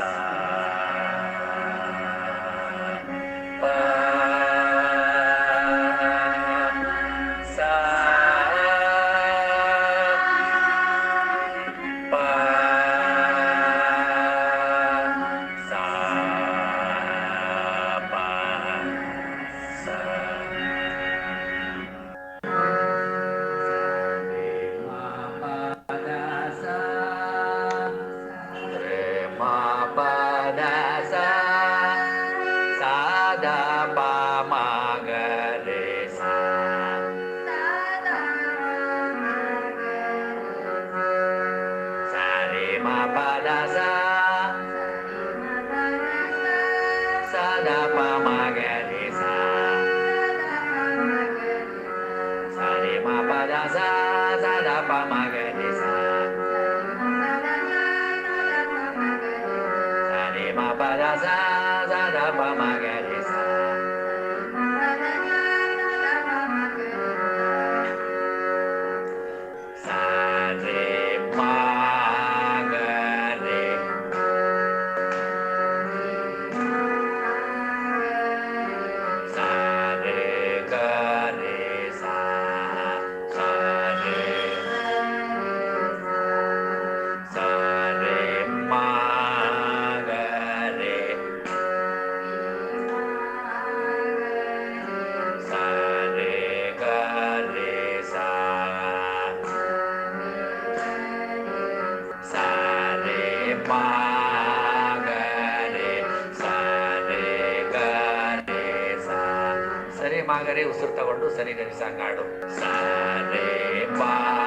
Tchau. ಆಗರೆ ಉಸಿರು ತಗೊಂಡು ಸನಿಗನಿಸ ಹಾಡು ಪಾ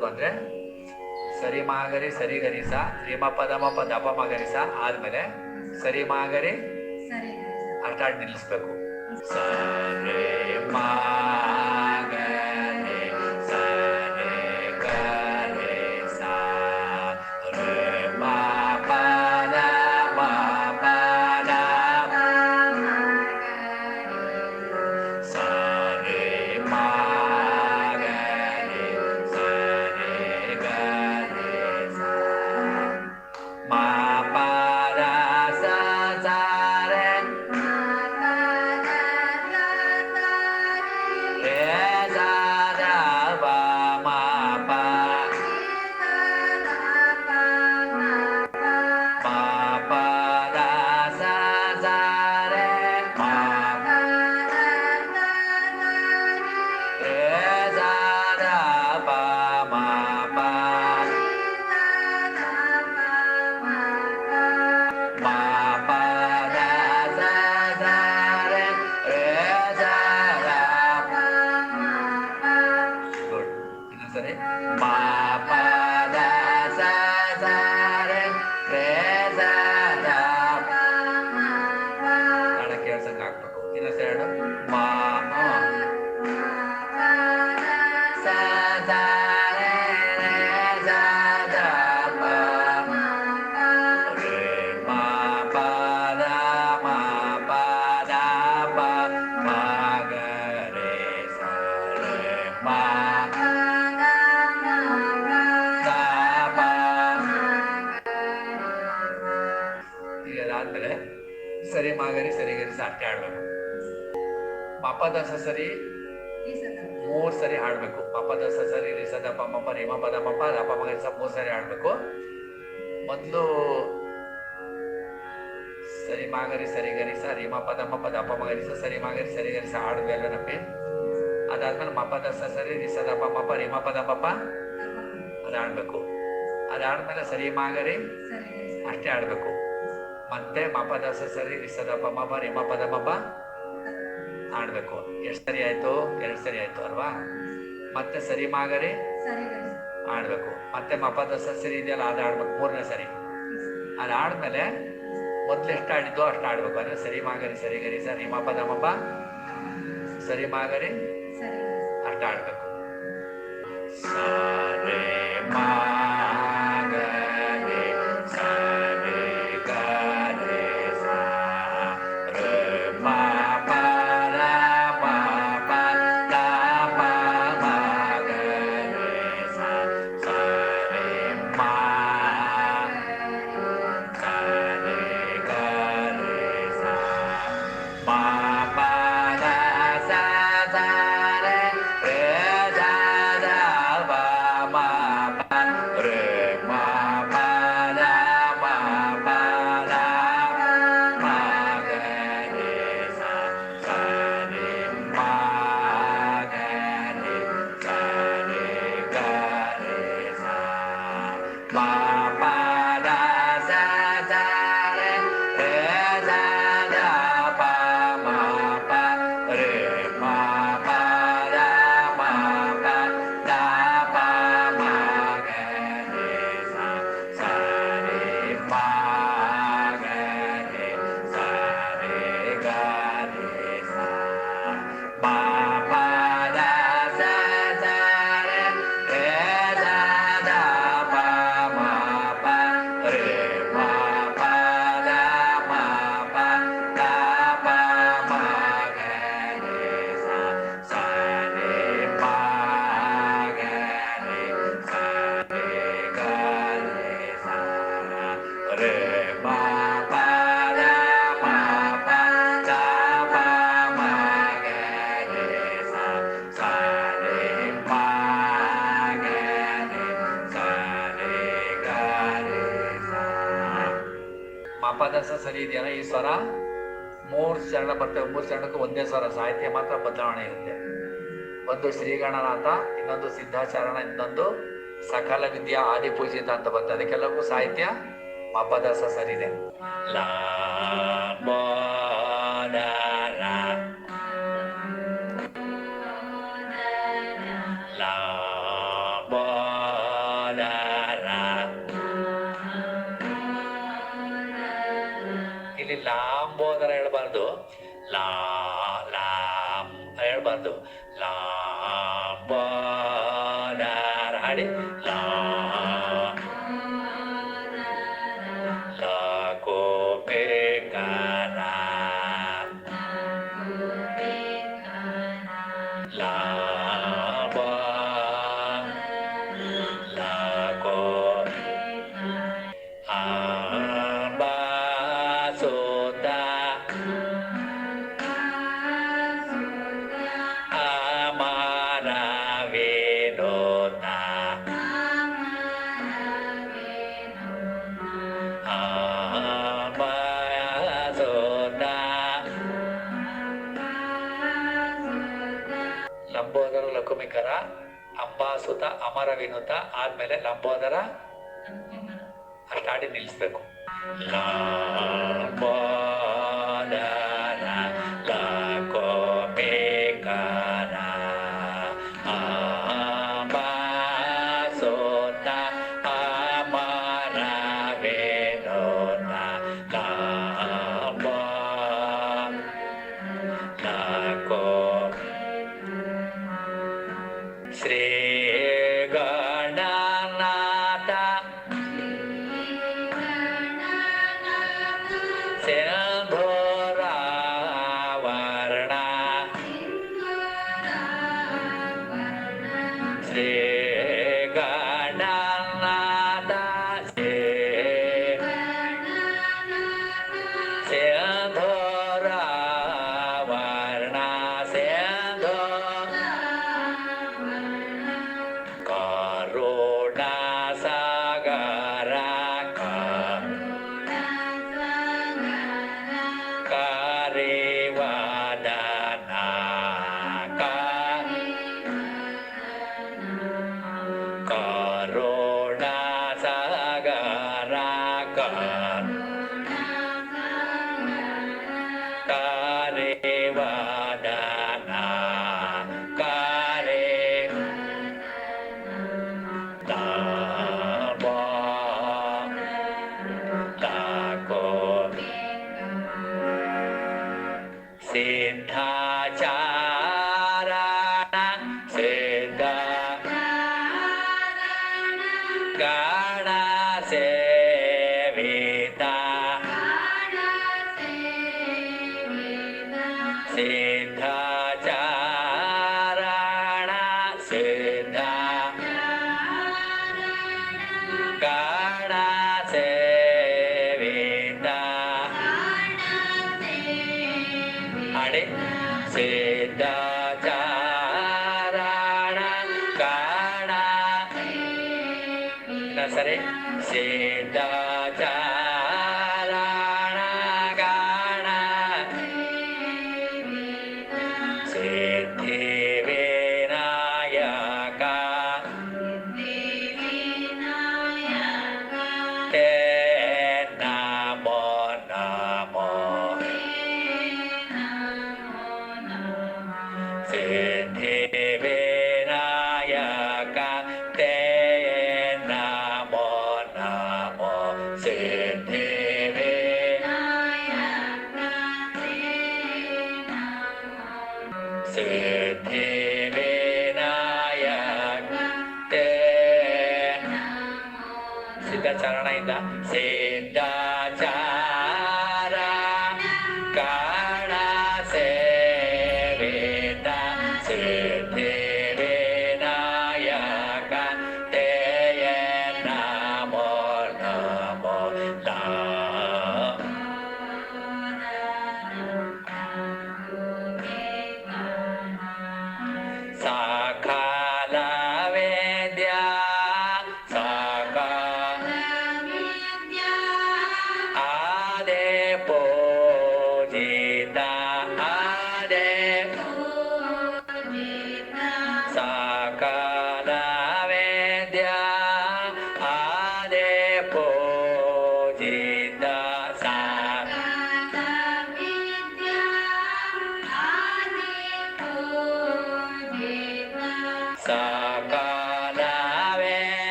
ಮಾಡಬೇಕು ಸರಿ ಮಾಗರಿ ಸರಿ ಗರಿಸ ರಿಮ ಪದಮ ಪದಪ ಮಗರಿಸ ಆದ್ಮೇಲೆ ಸರಿ ಮಾಗರಿ ಅರ್ಥ ನಿಲ್ಲಿಸ್ಬೇಕು. ಸರಿ ಮಾ ಅಷ್ಟೇ ಪಾಪದ ಸಸರಿ ಸರಿ ಮೂರ್ ಸರಿ ಹಾಡ್ಬೇಕು. ಪಾಪದ ಸರಿ ರಿಸದ ಮಪ ರಿ ಪದ ಮಪ ದಪ ಮಗ ಮೂರ್ ಸರಿ ಹಾಡ್ಬೇಕು. ಮೊದಲು ಸರಿ ಮಾಗರಿ ಸರಿ ಗರಿಸ ರೇಮ ಪದ ಮಪ ಅಪ ಮಗರಿಸ ಸರಿ ಮಾಗರಿ ಸರಿ ಗರಿಸ ಹಾಡಿದ್ವಿ ಅಲ್ಲ ನಮಗೆ. ಅದಾದ್ಮೇಲೆ ಮಪದ ಸರಿ ರಿಸದ ಪ ಮಪ ರಿಮ ಪದ ಮಪ ಅದು ಹಾಡ್ಬೇಕು ಅದಾದ್ಮೇಲೆ ಸರಿ ಮಾಗರಿ ಅಷ್ಟೇ ಆಡ್ಬೇಕು ಮತ್ತೆ ಮಪದಸ ಸರಿ ಸದ ಪ ಮಪ ರಿಮ ಆಡಬೇಕು ಮಪ. ಆಡ್ಬೇಕು. ಎಷ್ಟು ಸರಿ ಆಯ್ತು? ಎರಡು ಸರಿ ಆಯ್ತು ಅಲ್ವಾ? ಮತ್ತೆ ಸರಿ ಮಾಗರಿ? ಆಡ್ಬೇಕು. ಮತ್ತೆ ಮಪದಸ ಸರಿ ಇದೆಯಲ್ಲ ಅದು ಆಡ್ಬೇಕು. ಮೂರನೇ ಸರಿ. ಅದು ಆಡ್ಮೇಲೆ ಮೊದ್ಲು ಎಷ್ಟು ಆಡಿದ್ದು ಅಷ್ಟು ಆಡ್ಬೇಕು. ಅಂದ್ರೆ ಸರಿ ಮಾಗರಿ ಸರಿ ಗರಿ ಸರಿ ಮಪದ ಮಪ. ಸರಿ ಮಾಗರಿ? ಅಷ್ಟು ಆಡ್ಬೇಕು. ಸರಿ ಮಾಗರಿ ಸರಿ ಇದೆಯಲ್ಲ ಈ ಸ್ವರ ಮೂರು ಚರಣ ಬರ್ತವೆ, ಮೂರು ಚರಣಕ್ಕೂ ಒಂದೇ ಸ್ವರ ಸಾಹಿತ್ಯ ಮಾತ್ರ ಬದಲಾವಣೆ ಇರುತ್ತೆ. ಒಂದು ಶ್ರೀಗಣನಾಥ, ಇನ್ನೊಂದು ಸಿದ್ಧಾಚರಣ, ಇನ್ನೊಂದು ಸಕಲ ವಿದ್ಯಾ ಆದಿ ಪೂಜಿತ ಅಂತ ಬರ್ತದೆ. ಅದಕ್ಕೆಲ್ಲವೂ ಸಾಹಿತ್ಯ ಮಾಪದಾಸ ಸರಿದೆ. ಲಾ ಗೋಪಿಕರ ಲಾ ಲಂಬೋದರ ಲಕುಮಿಕರ ಅಂಬಾಸುತ ಅಮರ ವಿನುತ ಆದ್ಮೇಲೆ ಲಂಬೋದರ ಅಷ್ಟಾಡಿ ನಿಲ್ಲಿಸ್ಬೇಕು ಲಂಬೋದರ da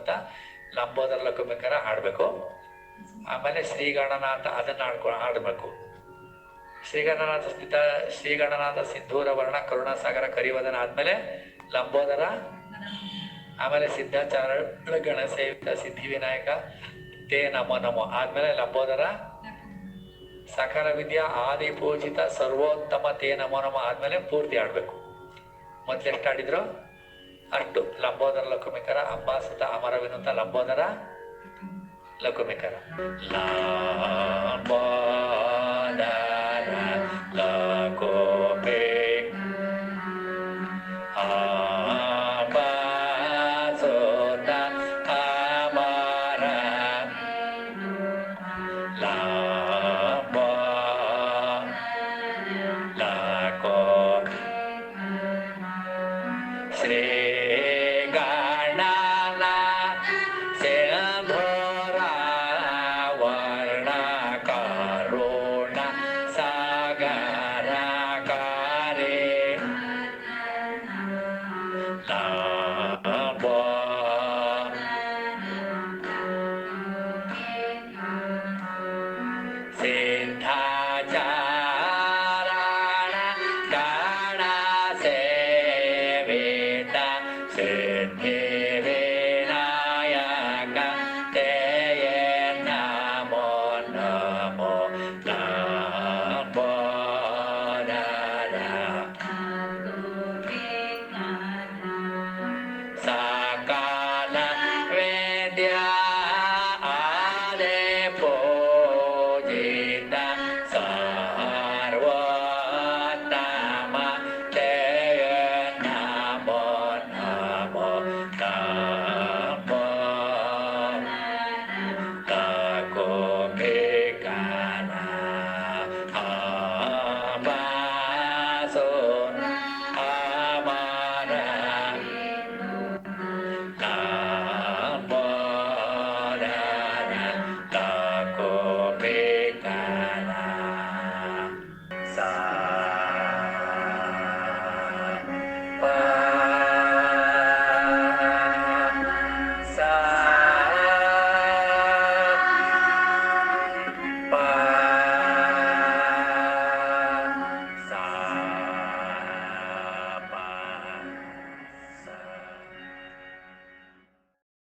ವಿನುತ ಲಂಬೋದರ ಲಕ್ಕಬೇಕಾರೆ ಹಾಡಬೇಕು. ಆಮೇಲೆ ಶ್ರೀಗಣನಾಥ ಅದನ್ನ ಹಾಡ್ಕೊ, ಹಾಡಬೇಕು. ಶ್ರೀಗಣನಾಥ ಸ್ಥಿತ ಶ್ರೀಗಣನಾಥ ಸಿಂಧೂರ ವರ್ಣ, ಕರುಣಾಸಾಗರ ಕರಿವದನ ಆದಮೇಲೆ ಲಂಬೋದರ, ಆಮೇಲೆ ಸಿದ್ಧಾಚಾರ ಗಣ ಸೇವಿತ ಸಿದ್ಧಿ ವಿನಾಯಕ ತೇ ನಮೋ ನಮೋ ಆದ್ಮೇಲೆ ಲಂಬೋದರ ಸಕಲ ವಿದ್ಯಾ ಆದಿ ಪೂಜಿತ ಸರ್ವೋತ್ತಮ ತೇ ನಮೋ ನಮೋ ಆದ್ಮೇಲೆ ಪೂರ್ತಿ ಆಡಬೇಕು ಮತ್ತೆ ಆಡಿದ್ರು ಅಷ್ಟು ಲಂಬೋದರ ಲಕುಮಿಕರ ಅಂಬಾಸುತ ಅಮರ ವಿನುತ ಲಂಬೋದರ ಲಕುಮಿಕರ ಲಂಬೋದರ